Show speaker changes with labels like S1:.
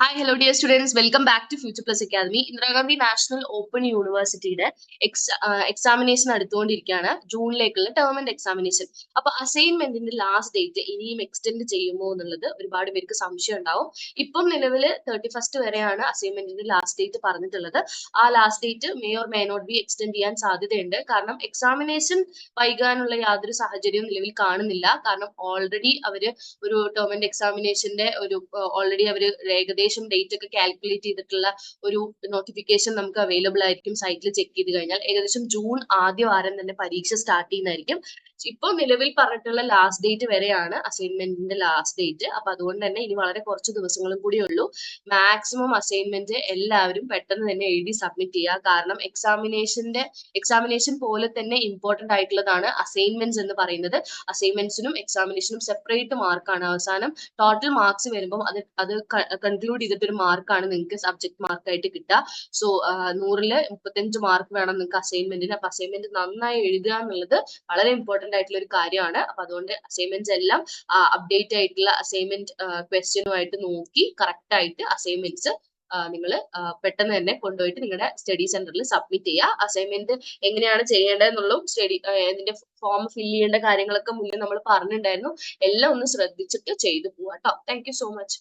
S1: Hi hello dear students welcome back to future plus academy Indira Gandhi national open യൂണിവേഴ്സിറ്റിയുടെ ex examination അടുത്തുകൊണ്ടിരിക്കുകയാണ് ജൂണിലേക്കുള്ള term examination അപ്പൊ അസൈൻമെന്റിന്റെ last date ഇനിയും extend ചെയ്യുമോ എന്നുള്ളത് ഒരുപാട് പേർക്ക് സംശയം ഉണ്ടാവും. ഇപ്പം നിലവിൽ തേർട്ടി ഫസ്റ്റ് വരെയാണ് അസൈൻമെന്റിന്റെ ലാസ്റ്റ് ഡേറ്റ് പറഞ്ഞിട്ടുള്ളത്. ആ last date may or may not be extend ചെയ്യാൻ സാധ്യതയുണ്ട്. കാരണം എക്സാമിനേഷൻ വൈകാനുള്ള യാതൊരു സാഹചര്യവും നിലവിൽ കാണുന്നില്ല. കാരണം ഓൾറെഡി അവർ ഒരു ടേം എക്സാമിനേഷന്റെ ഒരു ഓൾറെഡി അവർ ഏകദേശം ഡേറ്റ് ഒക്കെ കാൽക്കുലേറ്റ് ചെയ്തിട്ടുള്ള ഒരു നോട്ടിഫിക്കേഷൻ നമുക്ക് അവൈലബിൾ ആയിരിക്കും സൈറ്റിൽ ചെക്ക് ചെയ്ത് കഴിഞ്ഞാൽ. ഏകദേശം ജൂൺ ആദ്യ വാരം തന്നെ പരീക്ഷ സ്റ്റാർട്ട് ചെയ്യുന്നതായിരിക്കും. ഇപ്പോൾ നിലവിൽ പറഞ്ഞിട്ടുള്ള ലാസ്റ്റ് ഡേറ്റ് വരെയാണ് അസൈൻമെന്റിന്റെ ലാസ്റ്റ് ഡേറ്റ് അപ്പൊ അതുകൊണ്ട് തന്നെ ഇനി വളരെ കുറച്ച് ദിവസങ്ങളും കൂടി ഉള്ളൂ. മാക്സിമം അസൈൻമെന്റ് എല്ലാവരും പെട്ടെന്ന് തന്നെ എഴുതി സബ്മിറ്റ് ചെയ്യുക. കാരണം എക്സാമിനേഷന്റെ എക്സാമിനേഷൻ പോലെ തന്നെ ഇമ്പോർട്ടന്റ് ആയിട്ടുള്ളതാണ് അസൈൻമെന്റ്സ് എന്ന് പറയുന്നത്. അസൈൻമെന്റ്സിനും എക്സാമിനേഷനും സെപ്പറേറ്റ് മാർക്കാണ് അവസാനം ടോട്ടൽ മാർക്സ് വരുമ്പോൾ അത് അത് കൺക്ലൂഡ് ചെയ്തിട്ട് ഒരു മാർക്കാണ് നിങ്ങൾക്ക് സബ്ജക്ട് മാർക്കായിട്ട് കിട്ടുക. സോ നൂറിൽ മുപ്പത്തഞ്ച് മാർക്ക് വേണം നിങ്ങൾക്ക് അസൈൻമെന്റിന് അപ്പൊ അസൈൻമെന്റ് നന്നായി എഴുതുക എന്നുള്ളത് വളരെ ഇമ്പോർട്ടന്റ് ആയിട്ടുള്ള ഒരു കാര്യമാണ്. അപ്പൊ അതുകൊണ്ട് അസൈൻമെന്റ്സ് എല്ലാം അപ്ഡേറ്റ് ആയിട്ടുള്ള അസൈൻമെന്റ് ക്വസ്റ്റ്യനുമായിട്ട് നോക്കി കറക്റ്റ് ആയിട്ട് അസൈൻമെന്റ്സ് നിങ്ങൾ പെട്ടെന്ന് തന്നെ കൊണ്ടുപോയിട്ട് നിങ്ങളുടെ സ്റ്റഡി സെന്ററിൽ സബ്മിറ്റ് ചെയ്യുക അസൈൻമെന്റ് എങ്ങനെയാണ് ചെയ്യേണ്ടതെന്നുള്ളതും സ്റ്റഡി അതിന്റെ ഫോം ഫില്ല് ചെയ്യേണ്ട കാര്യങ്ങളൊക്കെ മുന്നേ നമ്മൾ പറഞ്ഞിട്ടുണ്ടായിരുന്നു. എല്ലാം ഒന്ന് ശ്രദ്ധിച്ചിട്ട് ചെയ്തു പോവാം കേട്ടോ താങ്ക് സോ മച്ച്